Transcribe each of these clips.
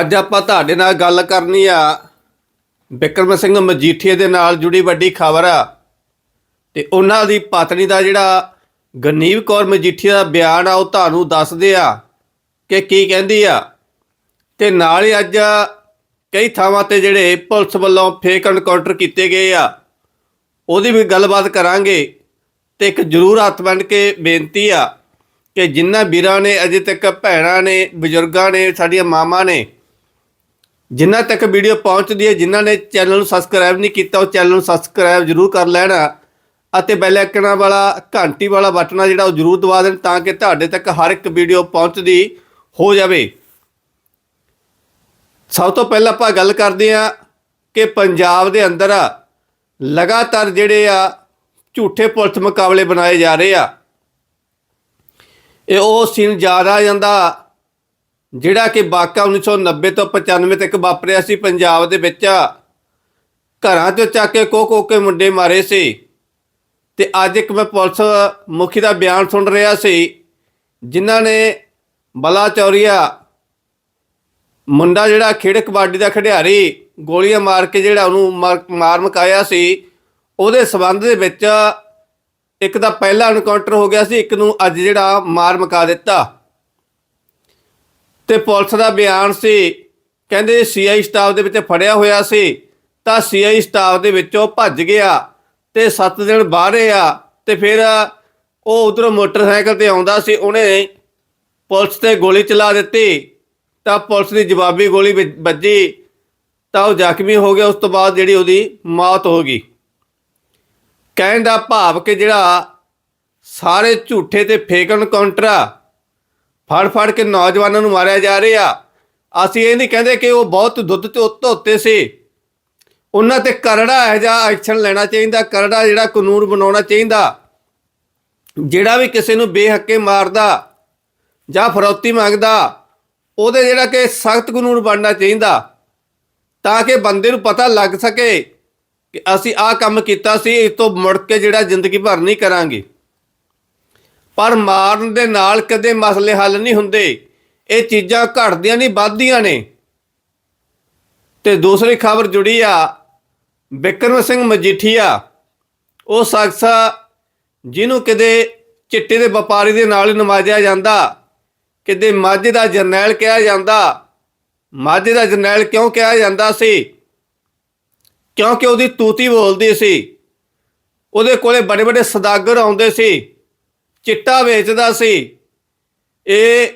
ਅੱਜ ਆਪਾਂ ਤੁਹਾਡੇ ਨਾਲ ਗੱਲ ਕਰਨੀ ਆ। ਬਿਕਰਮ ਸਿੰਘ ਮਜੀਠੀਏ ਦੇ ਨਾਲ ਜੁੜੀ ਵੱਡੀ ਖਬਰ ਆ। ਤੇ ਉਹਨਾਂ ਦੀ ਪਤਨੀ ਦਾ ਜਿਹੜਾ ਗਨੀਵ ਕੌਰ ਮਜੀਠੀਆ ਦਾ ਬਿਆਨ ਆ, ਉਹ ਤੁਹਾਨੂੰ ਦੱਸਦੇ ਆ ਕਿ ਕੀ ਕਹਿੰਦੀ ਆ। ਤੇ ਨਾਲ ਹੀ ਅੱਜ ਕਈ ਥਾਵਾਂ ਤੇ ਜਿਹੜੇ ਪੁਲਿਸ ਵੱਲੋਂ ਫੇਕ ਐਨਕਾਊਂਟਰ ਕੀਤੇ ਗਏ ਆ। ਉਹਦੀ ਵੀ ਗੱਲਬਾਤ ਕਰਾਂਗੇ। ਤੇ ਇੱਕ ਜ਼ਰੂਰ ਹੱਥ ਬੰਨ ਕੇ ਬੇਨਤੀ ਆ ਕਿ ਜਿਨ੍ਹਾਂ ਵੀਰਾਂ ਨੇ ਅਜੇ ਤੱਕ ਭੈਣਾਂ ਨੇ, ਬਜ਼ੁਰਗਾਂ ਨੇ, ਸਾਡੀਆਂ ਮਾਵਾਂ ਨੇ ਜਿਨ੍ਹਾਂ ਤੱਕ ਵੀਡੀਓ ਪਹੁੰਚਦੀ ਹੈ, ਜਿਨ੍ਹਾਂ ਨੇ ਚੈਨਲ ਨੂੰ ਸਬਸਕ੍ਰਾਈਬ ਨਹੀਂ ਕੀਤਾ, ਉਹ ਚੈਨਲ ਨੂੰ ਸਬਸਕ੍ਰਾਈਬ ਜ਼ਰੂਰ ਕਰ ਲੈਣਾ ਅਤੇ ਬੈਲ ਆਈਕਨ ਵਾਲਾ, ਘੰਟੀ ਵਾਲਾ ਬਟਨ ਆ ਜਿਹੜਾ, ਉਹ ਜ਼ਰੂਰ ਦਬਾ ਦੇਣ ਤਾਂ ਕਿ ਤੁਹਾਡੇ ਤੱਕ ਹਰ ਇੱਕ ਵੀਡੀਓ ਪਹੁੰਚਦੀ ਹੋ ਜਾਵੇ। ਸਭ ਤੋਂ ਪਹਿਲਾਂ ਆਪਾਂ ਗੱਲ ਕਰਦੇ ਹਾਂ ਕਿ ਪੰਜਾਬ ਦੇ ਅੰਦਰ ਲਗਾਤਾਰ ਜਿਹੜੇ ਆ, ਝੂਠੇ ਪੁਲਿਸ ਮੁਕਾਬਲੇ ਬਣਾਏ ਜਾ ਰਹੇ ਆ। ਇਹ ਉਹ ਸੀਨ ਜ਼ਿਆਦਾ ਜਾਂਦਾ ਜਿਹੜਾ ਕਿ ਵਾਕਾ 1990 ਤੋਂ 95 ਤੱਕ ਵਾਪਰਿਆ ਸੀ ਪੰਜਾਬ ਦੇ ਵਿੱਚ। ਘਰਾਂ ਚੋਂ ਚੱਕ ਕੇ ਕੋ ਕੋ ਕੇ ਮੁੰਡੇ ਮਾਰੇ ਸੀ। ਤੇ ਅੱਜ ਇੱਕ ਮੈਂ ਪੁਲਿਸ ਮੁਖੀ ਦਾ ਬਿਆਨ ਸੁਣ ਰਿਹਾ ਸੀ, ਜਿਨ੍ਹਾਂ ਨੇ ਬਲਾ ਚੌਰੀਆ ਮੁੰਡਾ ਜਿਹੜਾ ਖੇਡ ਕਬੱਡੀ ਦਾ ਖਿਡਾਰੀ ਗੋਲੀਆਂ ਮਾਰ ਕੇ ਜਿਹੜਾ ਉਹਨੂੰ ਮਾਰ ਮਾਰ ਮਕਾਇਆ ਸੀ, ਉਹਦੇ ਸਬੰਧ ਦੇ ਵਿੱਚ ਇੱਕ ਦਾ ਪਹਿਲਾ ਐਨਕਾਊਂਟਰ ਹੋ ਗਿਆ ਸੀ, ਇੱਕ ਨੂੰ ਅੱਜ ਜਿਹੜਾ ਮਾਰ ਮਕਾ ਦਿੱਤਾ। ਤੇ ਪੁਲਿਸ ਦਾ ਬਿਆਨ ਸੀ। ਕਹਿੰਦੇ ਸੀਆਈ ਸਟਾਫ ਦੇ ਵਿੱਚ ਫੜਿਆ ਹੋਇਆ ਸੀ। ਤਾਂ ਸੀਆਈ ਸਟਾਫ ਦੇ ਵਿੱਚੋਂ ਭੱਜ ਗਿਆ ਤੇ 7 ਦਿਨ ਬਾਹਰੇ ਆ ਤੇ ਫਿਰ ਉਹ ਉਧਰੋਂ ਮੋਟਰਸਾਈਕਲ ਤੇ ਆਉਂਦਾ ਸੀ। ਉਹਨੇ ਪੁਲਿਸ ਤੇ ਗੋਲੀ ਚਲਾ ਦਿੱਤੀ। ਤਾਂ ਪੁਲਿਸ ਦੀ ਜਵਾਬੀ ਗੋਲੀ ਵੱਜ- ਵੱਜੀ। ਤਾਂ ਉਹ ਜ਼ਖਮੀ ਹੋ ਗਿਆ। ਉਸ ਤੋਂ ਬਾਅਦ ਜਿਹੜੀ ਉਹਦੀ ਮੌਤ ਹੋ ਗਈ। ਕਹਿਣ ਦਾ ਭਾਵ ਕਿ ਜਿਹੜਾ ਸਾਰੇ ਝੂਠੇ ਤੇ ਫੇਕ ਐਨਕਾਊਂਟਰ ਆ ਫੜ ਫੜ ਕੇ ਨੌਜਵਾਨਾਂ ਨੂੰ ਮਾਰਿਆ ਜਾ ਰਿਹਾ। ਅਸੀਂ ਇਹ ਨਹੀਂ ਕਹਿੰਦੇ ਕਿ ਉਹ ਬਹੁਤ ਦੁੱਧ ਤੇ ਉੱਤ ਉੱਤੇ ਸੀ। ਉਹਨਾਂ ਤੇ ਕਰੜਾ ਹੈ ਜਾਂ ਐਕਸ਼ਨ ਲੈਣਾ ਚਾਹੀਦਾ, ਕਰੜਾ ਜਿਹੜਾ ਕਾਨੂੰਨ ਬਣਾਉਣਾ ਚਾਹੀਦਾ। ਜਿਹੜਾ ਵੀ ਕਿਸੇ ਨੂੰ ਬੇਹੱਕੇ ਮਾਰਦਾ ਜਾਂ ਫਰੌਤੀ ਮੰਗਦਾ, ਉਹਦੇ ਜਿਹੜਾ ਕਿ ਸਖਤ ਕਾਨੂੰਨ ਬਣਨਾ ਚਾਹੀਦਾ। ਤਾਂ ਕਿ ਬੰਦੇ ਨੂੰ ਪਤਾ ਲੱਗ ਸਕੇ ਕਿ ਅਸੀਂ ਆਹ ਕੰਮ ਕੀਤਾ ਸੀ, ਇਸ ਤੋਂ ਮੁੜ ਕੇ ਜਿਹੜਾ ਜ਼ਿੰਦਗੀ ਭਰ ਨਹੀਂ ਕਰਾਂਗੇ। ਪਰ ਮਾਰਨ ਦੇ ਨਾਲ ਕਦੇ ਮਸਲੇ ਹੱਲ ਨਹੀਂ ਹੁੰਦੇ। ਇਹ ਚੀਜ਼ਾਂ ਘਟਦੀਆਂ ਨਹੀਂ, ਵੱਧਦੀਆਂ ਨੇ। ਤੇ ਦੂਸਰੀ ਖਬਰ ਜੁੜੀ ਆ, ਬਿਕਰਮ ਸਿੰਘ ਮਜੀਠੀਆ। ਉਹ ਸ਼ਖਸ ਜਿਹਨੂੰ ਕਿਤੇ ਚਿੱਟੇ ਦੇ ਵਪਾਰੀ ਦੇ ਨਾਲ ਨਵਾਜਿਆ ਜਾਂਦਾ, ਕਿਤੇ ਮਾਝੇ ਦਾ ਜਰਨੈਲ ਕਿਹਾ ਜਾਂਦਾ। ਮਾਝੇ ਦਾ ਜਰਨੈਲ ਕਿਉਂ ਕਿਹਾ ਜਾਂਦਾ ਸੀ? ਕਿਉਂਕਿ ਉਹਦੀ ਤੂਤੀ ਬੋਲਦੀ ਸੀ। ਉਹਦੇ ਕੋਲੇ ਬੜੇ ਬੜੇ ਸਦਾਗਰ ਆਉਂਦੇ ਸੀ। ਚਿੱਟਾ ਵੇਚਦਾ ਸੀ। ਇਹ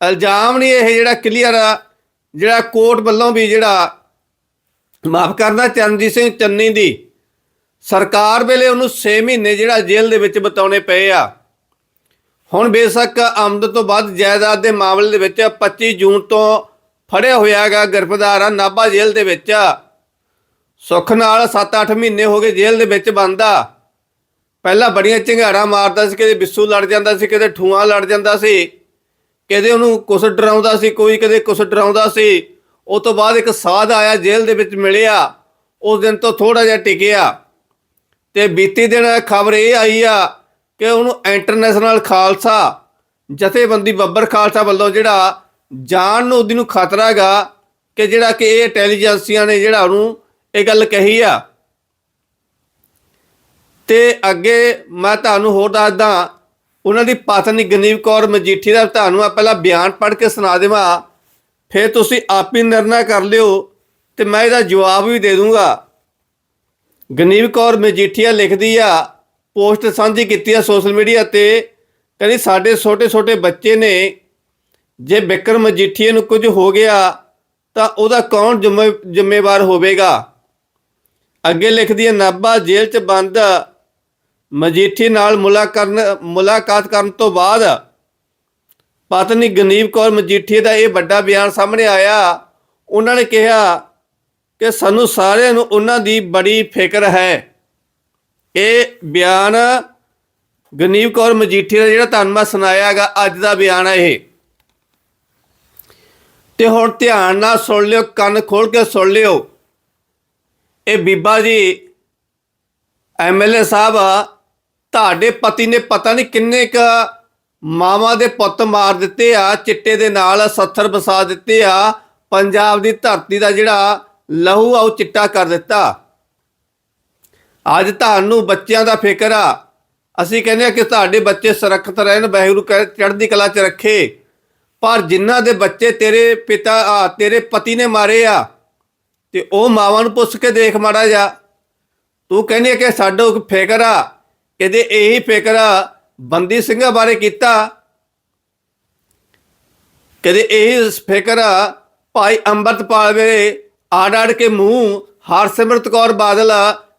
ਇਲਜ਼ਾਮ ਨਹੀਂ ਇਹ ਜਿਹੜਾ ਕਲੀਅਰ ਆ, ਜਿਹੜਾ ਕੋਰਟ ਵੱਲੋਂ ਵੀ ਜਿਹੜਾ ਮਾਫ ਕਰਨਾ ਚਰਨਜੀਤ ਸਿੰਘ ਚੰਨੀ ਦੀ। ਸਰਕਾਰ ਵੇਲੇ ਉਹਨੂੰ 6 ਮਹੀਨੇ ਜਿਹੜਾ ਜੇਲ੍ਹ ਦੇ ਵਿੱਚ ਬਿਤਾਉਣੇ ਪਏ ਆ। ਹੁਣ ਬੇਸ਼ੱਕ ਆਮਦ ਤੋਂ ਵੱਧ ਜਾਇਦਾਦ ਦੇ ਮਾਮਲੇ ਦੇ ਵਿੱਚ 25 ਜੂਨ ਤੋਂ ਫੜਿਆ ਹੋਇਆਗਾ ਗ੍ਰਿਫਤਾਰ ਆ, ਨਾਭਾ ਜੇਲ੍ਹ ਦੇ ਵਿੱਚ। ਸੁੱਖ ਨਾਲ 7-8 ਮਹੀਨੇ ਹੋ ਗਏ ਜੇਲ੍ਹ ਦੇ ਵਿੱਚ ਬੰਦਾ ਪਹਿਲਾਂ ਬੜੀਆਂ ਝੰਗਾੜਾ ਮਾਰਦਾ ਸੀ, ਕਦੇ ਬਿੱਸੂ ਲੜ ਜਾਂਦਾ ਸੀ, ਕਦੇ ਠੂਆਂ ਲੜ ਜਾਂਦਾ ਸੀ, ਕਦੇ ਉਹਨੂੰ ਕੁਛ ਡਰਾਉਂਦਾ ਸੀ, ਕੋਈ ਕਦੇ ਕੁਛ ਡਰਾਉਂਦਾ ਸੀ। ਉਸ ਤੋਂ ਬਾਅਦ ਇੱਕ ਸਾਧ ਆਇਆ, ਜੇਲ੍ਹ ਦੇ ਵਿੱਚ ਮਿਲਿਆ, ਉਸ ਦਿਨ ਤੋਂ ਥੋੜਾ ਜਿਹਾ ਟਿਕਿਆ। ਤੇ ਬੀਤੀ ਦਿਨ ਖਬਰ ਇਹ ਆਈ ਆ ਕਿ ਉਹਨੂੰ ਇੰਟਰਨੈਸ਼ਨਲ ਖਾਲਸਾ, ਜਥੇਬੰਦੀ ਬੱਬਰ ਖਾਲਸਾ ਵੱਲੋਂ ਜਿਹੜਾ ਜਾਨ ਨੂੰ ਉਹਦੀ ਨੂੰ ਖਤਰਾ ਹੈਗਾ, ਕਿ ਜਿਹੜਾ ਕਿ ਇਹ ਇੰਟੈਲੀਜੈਂਸੀਆਂ ਨੇ ਜਿਹੜਾ ਉਹਨੂੰ ਇਹ ਗੱਲ ਕਹੀ ਆ। ਤੇ ਅੱਗੇ ਮੈਂ ਤੁਹਾਨੂੰ ਹੋਰ ਦੱਸਦਾ, ਉਹਨਾਂ ਦੀ ਪਤਨੀ ਗਨੀਵ ਕੌਰ ਮਜੀਠੀ ਦਾ ਤੁਹਾਨੂੰ ਮੈਂ ਪਹਿਲਾਂ ਬਿਆਨ ਪੜ੍ਹ ਕੇ ਸੁਣਾ ਦੇਵਾਂ। ਫਿਰ ਤੁਸੀਂ ਆਪ ਹੀ ਨਿਰਣਾ ਕਰ ਲਿਓ ਤੇ ਮੈਂ ਇਹਦਾ ਜਵਾਬ ਵੀ ਦੇ ਦੂੰਗਾ। ਗਨੀਵ ਕੌਰ ਮਜੀਠੀਆ ਲਿਖਦੀ ਆ, ਪੋਸਟ ਸਾਂਝੀ ਕੀਤੀ ਆ ਸੋਸ਼ਲ ਮੀਡੀਆ ਤੇ, ਕਹਿੰਦੀ ਸਾਡੇ ਛੋਟੇ ਛੋਟੇ ਬੱਚੇ ਨੇ, ਜੇ ਬਿਕਰਮ ਮਜੀਠੀਏ ਨੂੰ ਕੁਝ ਹੋ ਗਿਆ, ਤਾਂ ਉਹਦਾ ਕੌਣ ਜ਼ਿੰਮੇ- ਜ਼ਿੰਮੇਵਾਰ ਹੋਵੇਗਾ? ਅੱਗੇ ਲਿਖਦੀ ਹੈ ਨਾਭਾ ਜੇਲ੍ਹ 'ਚ ਬੰਦ ਮਜੀਠੀ ਨਾਲ ਮੁਲਾਕਾਤ ਮੁਲਾਕਾਤ ਕਰਨ ਤੋਂ ਬਾਅਦ ਪਤਨੀ ਗਨੀਵ ਕੌਰ ਮਜੀਠੀ ਦਾ ਇਹ ਵੱਡਾ ਬਿਆਨ ਸਾਹਮਣੇ ਆਇਆ। ਉਹਨਾਂ ਨੇ ਕਿਹਾ ਕਿ ਸਾਨੂੰ ਸਾਰਿਆਂ ਨੂੰ ਉਹਨਾਂ ਦੀ ਬੜੀ ਫਿਕਰ ਹੈ। ਇਹ ਬਿਆਨ ਗਨੀਵ ਕੌਰ ਮਜੀਠੀ ਦਾ ਜਿਹੜਾ ਤੁਹਾਨੂੰ ਮੈਂ ਸੁਣਾਇਆ ਹੈਗਾ, ਅੱਜ ਦਾ ਬਿਆਨ ਹੈ ਇਹ। ਤੇ ਹੁਣ ਧਿਆਨ ਨਾਲ ਸੁਣ ਲਿਓ, ਕੰਨ ਖੋਲ ਕੇ ਸੁਣ ਲਿਓ। ਇਹ ਬੀਬਾ ਜੀ ਐਮਐਲਏ ਸਾਹਿਬ ਤੁਹਾਡੇ ਪਤੀ ਨੇ ਪਤਾ ਨਹੀਂ ਕਿੰਨੇ ਕ ਮਾਵਾਂ ਦੇ ਪੁੱਤ ਮਾਰ ਦਿੱਤੇ ਆ, ਚਿੱਟੇ ਦੇ ਨਾਲ ਸੱਥਰ ਵਸਾ ਦਿੱਤੇ ਆ, ਪੰਜਾਬ ਦੀ ਧਰਤੀ ਦਾ ਜਿਹੜਾ ਲਹੂ ਆ ਉਹ ਚਿੱਟਾ ਕਰ ਦਿੱਤਾ। ਅੱਜ ਤੁਹਾਨੂੰ ਬੱਚਿਆਂ ਦਾ ਫਿਕਰ ਆ। ਅਸੀਂ ਕਹਿੰਦੇ ਆ ਕਿ ਤੁਹਾਡੇ ਬੱਚੇ ਸੁਰੱਖਿਅਤ ਰਹਿਣ, ਵਾਹਿਗੁਰੂ ਕਹਿ, ਚੜ੍ਹਦੀ ਕਲਾ 'ਚ ਰੱਖੇ। ਪਰ ਜਿਨ੍ਹਾਂ ਦੇ ਬੱਚੇ ਤੇਰੇ ਪਿਤਾ, ਆ, ਤੇਰੇ ਪਤੀ ਨੇ ਮਾਰੇ ਆ, ਤੇ ਉਹ ਮਾਵਾਂ ਨੂੰ ਪੁੱਛ ਕੇ ਦੇਖ ਮਾੜਾ ਜਾ ਤੂੰ ਕਹਿੰਦੀ ਕਿ ਸਾਡਾ ਕੋਈ ਫਿਕਰ ਆ। ਇਹਦੇ ਇਹੀ ਫਿਕਰ ਬੰਦੀ ਸਿੰਘਾਂ ਬਾਰੇ ਕੀਤਾ। ਕਦੇ ਇਹ ਫਿਕਰ ਭਾਈ ਅੰਮ੍ਰਿਤਪਾਲ ਵੇਲੇ ਆੜ ਆੜ ਕੇ ਮੂੰਹ ਹਰਸਿਮਰਤ ਕੌਰ ਬਾਦਲ,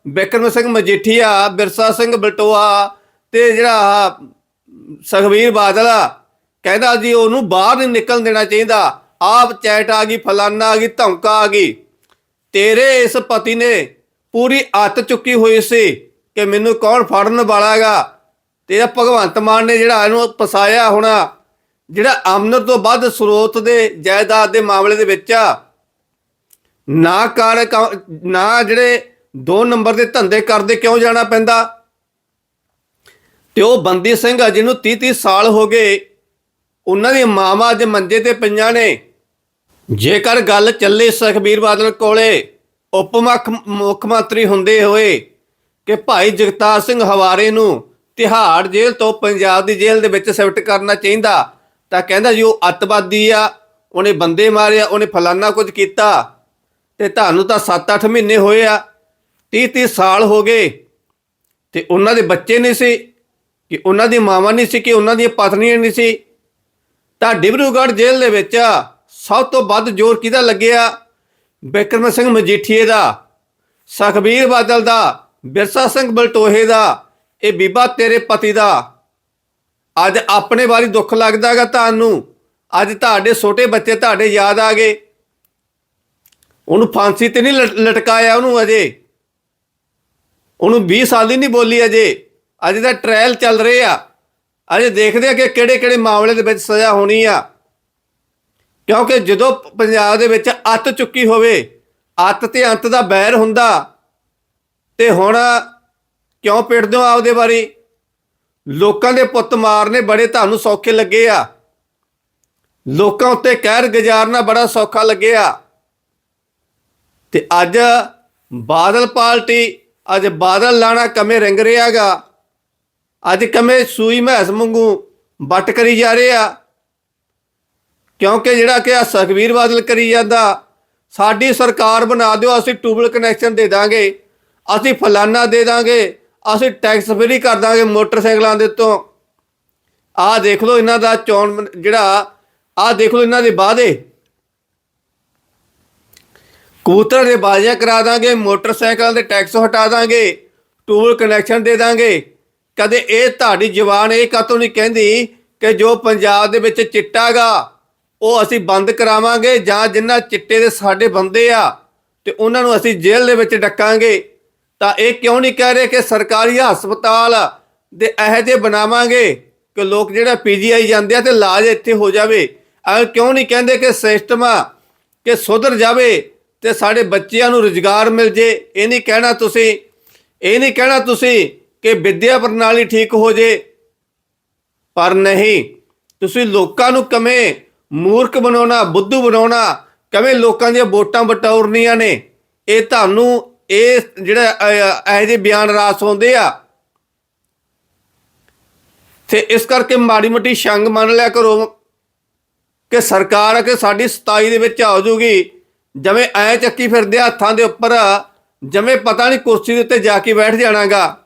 ਬਿਕਰਮ ਸਿੰਘ ਮਜੀਠੀਆ, ਬਿਰਸਾ ਸਿੰਘ ਬਲਟੋਆ ਤੇ ਜਿਹੜਾ ਆਹ ਸੁਖਬੀਰ ਬਾਦਲ ਕਹਿੰਦਾ ਜੀ ਉਹਨੂੰ ਬਾਹਰ ਨਹੀਂ ਨਿਕਲਣ ਦੇਣਾ ਚਾਹੀਦਾ। ਆਪ ਚੈਟ ਆ ਗਈ, ਫਲਾਨਾ ਆ ਗਈ ਧਮਕਾ ਆ ਗਈ। ਤੇਰੇ ਇਸ ਪਤੀ ਨੇ ਪੂਰੀ ਅੱਤ ਚੁੱਕੀ ਹੋਈ ਸੀ। ਕਿ ਮੈਨੂੰ ਕੌਣ ਫੜਨ ਵਾਲਾਗਾ ਤੇਰਾ ਭਗਵੰਤ ਮਾਨ ਨੇ ਜਿਹੜਾ ਇਹਨੂੰ ਫਸਾਇਆ ਹੋਣਾ, ਜਿਹੜਾ ਆਮਦਨ ਤੋਂ ਵੱਧ ਸਰੋਤ ਦੇ ਜਾਇਦਾਦ ਦੇ ਮਾਮਲੇ ਦੇ ਵਿੱਚ ਆ, ਨਾ ਕਾਰ ਨਾ ਜਿਹੜੇ ਦੋ ਨੰਬਰ ਦੇ ਧੰਦੇ ਕਰਦੇ ਕਿਉਂ ਜਾਣਾ ਪੈਂਦਾ? ਤੇ ਉਹ ਬੰਦੀ ਸਿੰਘ ਜਿਹਨੂੰ 30 30 ਸਾਲ ਹੋ ਗਏ, ਉਹਨਾਂ ਦੀ ਮਾਵਾਂ ਅੱਜ ਮੰਜੇ ਤੇ ਪਈਆਂ ਨੇ। ਜੇਕਰ ਗੱਲ ਚੱਲੇ ਸੁਖਬੀਰ ਬਾਦਲ ਕੋਲੇ, ਉਪ ਮੁੱਖ ਮੁੱਖ ਮੰਤਰੀ ਹੁੰਦੇ ਹੋਏ ਕਿ ਭਾਈ ਜਗਤਾਰ ਸਿੰਘ ਹਵਾਰੇ ਨੂੰ ਤਿਹਾੜ ਜੇਲ੍ਹ ਤੋਂ ਪੰਜਾਬ ਦੀ ਜੇਲ੍ਹ ਦੇ ਵਿੱਚ ਸ਼ਿਫਟ ਕਰਨਾ ਚਾਹੀਦਾ। ਤਾਂ ਕਹਿੰਦਾ ਜੀ, ਉਹ ਅੱਤਵਾਦੀ ਆ, ਉਹਨੇ ਬੰਦੇ ਮਾਰੇ ਆ ਉਹਨੇ ਫਲਾਨਾ ਕੁਝ ਕੀਤਾ। ਤੇ ਤੁਹਾਨੂੰ ਤਾਂ 7-8 ਮਹੀਨੇ ਹੋਏ ਆ 30-30 ਸਾਲ ਹੋ ਗਏ। ਤੇ ਉਹਨਾਂ ਦੇ ਬੱਚੇ ਨਹੀਂ ਸੀ, ਕਿ ਉਹਨਾਂ ਦੀ ਮਾਵਾਂ ਨਹੀਂ ਸੀ, ਕਿ ਉਹਨਾਂ ਦੀਆਂ ਪਤਨੀਆਂ ਨਹੀਂ ਸੀ। ਤਾਂ ਡਿਬਰੂਗੜ੍ਹ ਜੇਲ੍ਹ ਦੇ ਵਿੱਚ ਸਭ ਤੋਂ ਵੱਧ ਜ਼ੋਰ ਕਿਹਦਾ ਲੱਗਿਆ? ਬਿਕਰਮ ਸਿੰਘ ਮਜੀਠੀਏ ਦਾ, ਸੁਖਬੀਰ ਬਾਦਲ ਦਾ ਬਿਰਸਾ ਸਿੰਘ ਬਲਟੋਹੇ ਦਾ, ਇਹ ਬੀਬਾ ਤੇਰੇ ਪਤੀ ਦਾ। ਅੱਜ ਆਪਣੇ ਬਾਰੇ ਦੁੱਖ ਲੱਗਦਾਗਾ ਤੁਹਾਨੂੰ। ਅੱਜ ਤੁਹਾਡੇ ਛੋਟੇ ਬੱਚੇ ਤੁਹਾਡੇ ਯਾਦ ਆ ਗਏ। ਉਹਨੂੰ ਫਾਂਸੀ ਤੇ ਨਹੀਂ ਲਟ- ਲਟਕਾਇਆ ਉਹਨੂੰ ਅਜੇ। ਉਹਨੂੰ 20 ਸਾਲ ਦੀ ਨਹੀਂ ਬੋਲੀ ਅਜੇ। ਅੱਜ ਦਾ ਟ੍ਰਾਇਲ ਚੱਲ ਰਹੇ ਆ। ਅਜੇ ਦੇਖਦੇ ਆ ਕਿ ਕਿਹੜੇ ਕਿਹੜੇ ਮਾਮਲੇ ਦੇ ਵਿੱਚ ਸਜ਼ਾ ਹੋਣੀ ਆ। ਕਿਉਂਕਿ ਜਦੋਂ ਪੰਜਾਬ ਦੇ ਵਿੱਚ ਅੱਤ ਚੁੱਕੀ ਹੋਵੇ, ਅੱਤ ਤੇ ਅੰਤ ਦਾ ਬੈਰ ਹੁੰਦਾ ਤੇ ਹੁਣ ਕਿਉਂ ਪਿੜਦੇ ਹੋ ਆਪਦੇ ਬਾਰੇ? ਲੋਕਾਂ ਦੇ ਪੁੱਤ ਮਾਰਨੇ ਬੜੇ ਤੁਹਾਨੂੰ ਸੌਖੇ ਲੱਗੇ ਆ। ਲੋਕਾਂ ਉੱਤੇ ਕਹਿਰ ਗੁਜ਼ਾਰਨਾ ਬੜਾ ਸੌਖਾ ਲੱਗਿਆ ਤੇ ਅੱਜ ਬਾਦਲ ਪਾਰਟੀ, ਅੱਜ ਬਾਦਲ ਲਾਣਾ ਕਮੇ ਰੰਗ ਰਿਹਾਗਾ ਅੱਜ ਕਮੇ ਸੂਈ ਮਹਿਸ ਵਾਂਗੂ ਵੱਟ ਕਰੀ ਜਾ ਰਹੇ ਆ। ਕਿਉਂਕਿ ਜਿਹੜਾ ਕਿ ਆ ਸੁਖਬੀਰ ਬਾਦਲ ਕਰੀ ਜਾਂਦਾ, ਸਾਡੀ ਸਰਕਾਰ ਬਣਾ ਦਿਓ, ਅਸੀਂ ਟੂਬਲ ਕਨੈਕਸ਼ਨ ਦੇ ਦਾਂਗੇ। ਅਸੀਂ ਫਲਾਨਾ ਦੇ ਦਾਂਗੇ, ਅਸੀਂ ਟੈਕਸ ਫਰੀ ਕਰ ਦਾਂਗੇ ਮੋਟਰਸਾਈਕਲਾਂ ਦੇ ਤੋਂ ਆਹ ਦੇਖ ਲਓ ਇਹਨਾਂ ਦਾ ਚੋਣ ਜਿਹੜਾ, ਆਹ ਦੇਖ ਲਓ ਇਹਨਾਂ ਦੇ ਵਾਅਦੇ। ਕਬੂਤਰ ਦੇ ਬਾਜ਼ੀਆਂ ਕਰਾ ਦਾਂਗੇ, ਮੋਟਰਸਾਈਕਲ ਦੇ ਟੈਕਸ ਹਟਾ ਦਾਂਗੇ ਟੂਲ ਕਨੈਕਸ਼ਨ ਦੇ ਦਾਂਗੇ। ਕਦੇ ਇਹ ਤੁਹਾਡੀ ਜ਼ੁਬਾਨ ਇਹ ਕਾਤੋਂ ਨਹੀਂ ਕਹਿੰਦੀ ਕਿ ਜੋ ਪੰਜਾਬ ਦੇ ਵਿੱਚ ਚਿੱਟਾਗਾ ਉਹ ਅਸੀਂ ਬੰਦ ਕਰਾਵਾਂਗੇ ਜਾਂ ਜਿਨ੍ਹਾਂ ਚਿੱਟੇ ਦੇ ਸਾਡੇ ਬੰਦੇ ਆ, ਤੇ ਉਹਨਾਂ ਨੂੰ ਅਸੀਂ ਜੇਲ੍ਹ ਦੇ ਵਿੱਚ ਡੱਕਾਂਗੇ। ਤਾਂ ਇਹ ਕਿਉਂ ਨਹੀਂ ਕਹਿ ਰਹੇ ਕਿ ਸਰਕਾਰੀ ਹਸਪਤਾਲ ਦੇ ਇਹੋ ਜਿਹੇ ਬਣਾਵਾਂਗੇ ਕਿ ਲੋਕ ਜਿਹੜਾ ਪੀਜੀਆਈ ਜਾਂਦੇ ਆ ਤੇ ਇਲਾਜ ਇੱਥੇ ਹੋ ਜਾਵੇ? ਐ ਕਿਉਂ ਨਹੀਂ ਕਹਿੰਦੇ ਕਿ ਸਿਸਟਮ ਆ ਕਿ ਸੁਧਰ ਜਾਵੇ ਤੇ ਸਾਡੇ ਬੱਚਿਆਂ ਨੂੰ ਰੁਜ਼ਗਾਰ ਮਿਲ ਜੇ? ਇਹ ਨਹੀਂ ਕਹਿਣਾ ਤੁਸੀਂ। ਇਹ ਨਹੀਂ ਕਹਿਣਾ ਤੁਸੀਂ ਕਿ ਵਿੱਦਿਆ ਪ੍ਰਣਾਲੀ ਠੀਕ ਹੋ ਜੇ। ਪਰ ਨਹੀਂ। ਤੁਸੀਂ ਲੋਕਾਂ ਨੂੰ ਕਵੇਂ ਮੂਰਖ ਬਣਾਉਣਾ, ਬੁੱਧੂ ਬਣਾਉਣਾ, ਕਵੇਂ ਲੋਕਾਂ ਦੀਆਂ ਵੋਟਾਂ ਬਟੌਰਨੀਆਂ ਨੇ? ਇਹ ਤੁਹਾਨੂੰ ਇਹ ਜਿਹੜਾ ਅਹ, ਇਹੋ ਜਿਹੇ ਬਿਆਨ ਰਾਸ ਹੁੰਦੇ ਆ। ਤੇ ਇਸ ਕਰਕੇ ਮਾੜੀ ਮੋਟੀ ਸ਼ੰਗ ਮੰਨ ਲਿਆ ਕਰੋ ਕਿ ਸਰਕਾਰ ਕਿ ਸਾਡੀ 27 ਦੇ ਵਿੱਚ ਆ ਜੂਗੀ ਜਿਵੇਂ ਐ ਚੱਕੀ ਫਿਰਦੇ ਹੱਥਾਂ ਦੇ ਉੱਪਰ ਜਿਵੇਂ ਪਤਾ ਨਹੀਂ ਕੁਰਸੀ ਦੇ ਉੱਤੇ ਜਾ ਕੇ ਬੈਠ ਜਾਣਾਗਾ।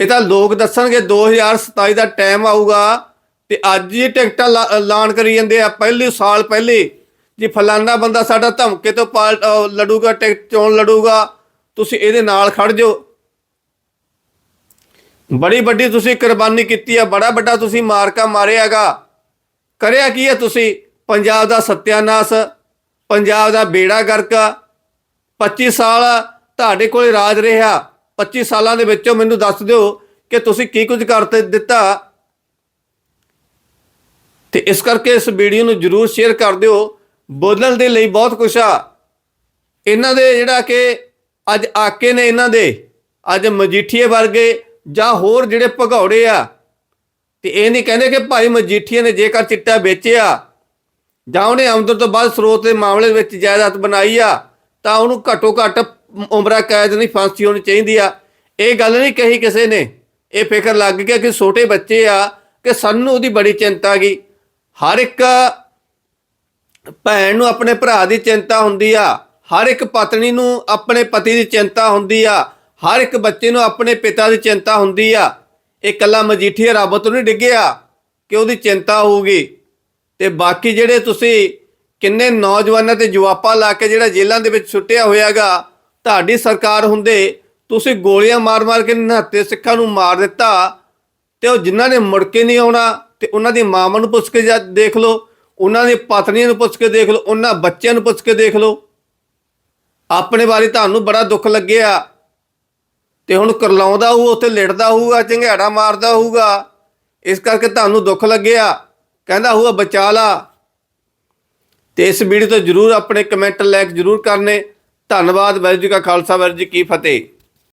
ਇਹ ਤਾਂ ਲੋਕ ਦੱਸਣਗੇ 2027 ਦਾ ਟਾਈਮ ਆਊਗਾ ਤੇ ਅੱਜ ਹੀ ਟਿਕਟਾਂ ਲਾ- ਐਲਾਨ ਕਰੀ ਜਾਂਦੇ ਆ ਪਹਿਲੇ ਸਾਲ ਪਹਿਲੇ। ਜੇ ਫਲਾਨਾ ਬੰਦਾ ਸਾਡਾ ਧਮਕੇ ਤੋਂ ਪਾਲ ਲੜੂਗਾ ਟਿਕਟ ਚੋਣ ਲੜੂਗਾ, ਤੁਸੀਂ ਇਹਦੇ ਨਾਲ ਖੜ ਜਾਓ। ਬੜੀ ਵੱਡੀ ਤੁਸੀਂ ਕੁਰਬਾਨੀ ਕੀਤੀ ਆ, ਬੜਾ ਵੱਡਾ ਤੁਸੀਂ ਮਾਰਕਾ ਮਾਰਿਆਗਾ। ਕਰਿਆ ਕੀ ਹੈ ਤੁਸੀਂ? ਪੰਜਾਬ ਦਾ ਸਤਿਆਨਾਸ਼, ਪੰਜਾਬ ਦਾ ਬੇੜਾ ਗਰਕ 25 ਸਾਲ ਤੁਹਾਡੇ ਕੋਲੇ ਰਾਜ ਰਿਹਾ। 25 ਸਾਲਾਂ ਦੇ ਵਿੱਚੋਂ ਮੈਨੂੰ ਦੱਸ ਦਿਓ ਕਿ ਤੁਸੀਂ ਕੀ ਕੁਝ ਕਰ ਦਿੱਤਾ। ਤੇ ਇਸ ਕਰਕੇ ਇਸ ਵੀਡੀਓ ਨੂੰ ਜਰੂਰ ਸ਼ੇਅਰ ਕਰ ਦਿਓ। ਬੋਲਣ ਦੇ ਲਈ ਬਹੁਤ ਕੁਛ ਆ। ਇਹਨਾਂ ਦੇ ਜਿਹੜਾ ਕਿ ਅੱਜ ਆਕੇ ਨੇ ਇਹਨਾਂ ਦੇ, ਅੱਜ ਮਜੀਠੀਏ ਵਰਗੇ ਜਾਂ ਹੋਰ ਜਿਹੜੇ ਭਗੌੜੇ ਆ, ਤੇ ਇਹ ਨਹੀਂ ਕਹਿੰਦੇ ਕਿ ਭਾਈ ਮਜੀਠੀਏ ਨੇ ਜੇਕਰ ਚਿੱਟਾ ਵੇਚਿਆ, ਜਾਂ ਉਹਨੇ ਆਮਦਨ ਤੋਂ ਬਾਅਦ ਸਰੋਤ ਦੇ ਮਾਮਲੇ ਵਿੱਚ ਜਾਇਦਾਦ ਬਣਾਈ ਆ, ਤਾਂ ਉਹਨੂੰ ਘੱਟੋ ਘੱਟ ਉਮਰਾ ਕੈਦ ਨਹੀਂ ਫਾਂਸੀ ਹੋਣੀ ਚਾਹੀਦੀ ਆ। ਇਹ ਗੱਲ ਨਹੀਂ ਕਹੀ ਕਿਸੇ ਨੇ। ਇਹ ਫਿਕਰ ਲੱਗ ਗਿਆ ਕਿ ਛੋਟੇ ਬੱਚੇ ਆ, ਕਿ ਸਾਨੂੰ ਉਹਦੀ ਬੜੀ ਚਿੰਤਾ ਗਈ ਹਰ ਇੱਕ ਭੈਣ ਨੂੰ ਆਪਣੇ ਭਰਾ ਦੀ ਚਿੰਤਾ ਹੁੰਦੀ ਆ। ਹਰ ਇੱਕ ਪਤਨੀ ਨੂੰ ਆਪਣੇ ਪਤੀ ਦੀ ਚਿੰਤਾ ਹੁੰਦੀ ਆ। ਹਰ ਇੱਕ ਬੱਚੇ ਨੂੰ ਆਪਣੇ ਪਿਤਾ ਦੀ ਚਿੰਤਾ ਹੁੰਦੀ ਆ। ਇਹ ਕੱਲਾ ਮਜੀਠੀਆ ਰੱਬ ਤੋਂ ਨਹੀਂ ਡਿੱਗਿਆ ਕਿ ਉਹਦੀ ਚਿੰਤਾ ਹੋਊਗੀ। ਤੇ ਬਾਕੀ ਜਿਹੜੇ ਤੁਸੀਂ ਕਿੰਨੇ ਨੌਜਵਾਨਾਂ ਤੇ ਜਵਾਪਾ ਲਾ ਕੇ ਜਿਹੜਾ ਜੇਲ੍ਹਾਂ ਦੇ ਵਿੱਚ ਛੁੱਟਿਆ ਹੋਇਆਗਾ, ਤੁਹਾਡੀ ਸਰਕਾਰ ਹੁੰਦੇ ਤੁਸੀਂ ਗੋਲੀਆਂ ਮਾਰ-ਮਾਰ ਕੇ ਨਹਾਤੇ ਸਿੱਖਾਂ ਨੂੰ ਮਾਰ ਦਿੱਤਾ ਤੇ ਉਹ ਜਿਨ੍ਹਾਂ ਨੇ ਮੁੜ ਕੇ ਨਹੀਂ ਆਉਣਾ ਤੇ ਉਹਨਾਂ ਦੀ ਮਾਵਾਂ ਨੂੰ ਪੁੱਛ ਕੇ ਜਾ ਦੇਖ ਲਓ। ਉਹਨਾਂ ਦੀ ਪਤਨੀਆਂ ਨੂੰ ਪੁੱਛ ਕੇ ਦੇਖ ਲਓ, ਉਹਨਾਂ ਬੱਚਿਆਂ ਨੂੰ ਪੁੱਛ ਕੇ ਦੇਖ ਲਓ। ਆਪਣੇ ਬਾਰੇ ਤੁਹਾਨੂੰ ਬੜਾ ਦੁੱਖ ਲੱਗਿਆ। ਤੇ ਹੁਣ ਕਰਲਾਉਂਦਾ ਹੋਊ, ਉੱਥੇ ਲਿੜਦਾ ਹੋਊਗਾ ਚੰਗਿਆੜਾ ਮਾਰਦਾ ਹੋਊਗਾ। ਇਸ ਕਰਕੇ ਤੁਹਾਨੂੰ ਦੁੱਖ ਲੱਗਿਆ। ਕਹਿੰਦਾ ਹੋਊਗਾ, ਬਚਾ ਲਾ। ਤੇ ਇਸ ਵੀਡੀਓ ਤੋਂ ਜਰੂਰ ਆਪਣੇ ਕਮੈਂਟ ਲਾਇਕ ਜਰੂਰ ਕਰਨੇ। ਧੰਨਵਾਦ, ਵਾਹਿਗੁਰੂ ਜੀ ਕਾ ਖਾਲਸਾ, ਵਾਹਿਗੁਰੂ ਜੀ ਕੀ ਫਤਿਹ।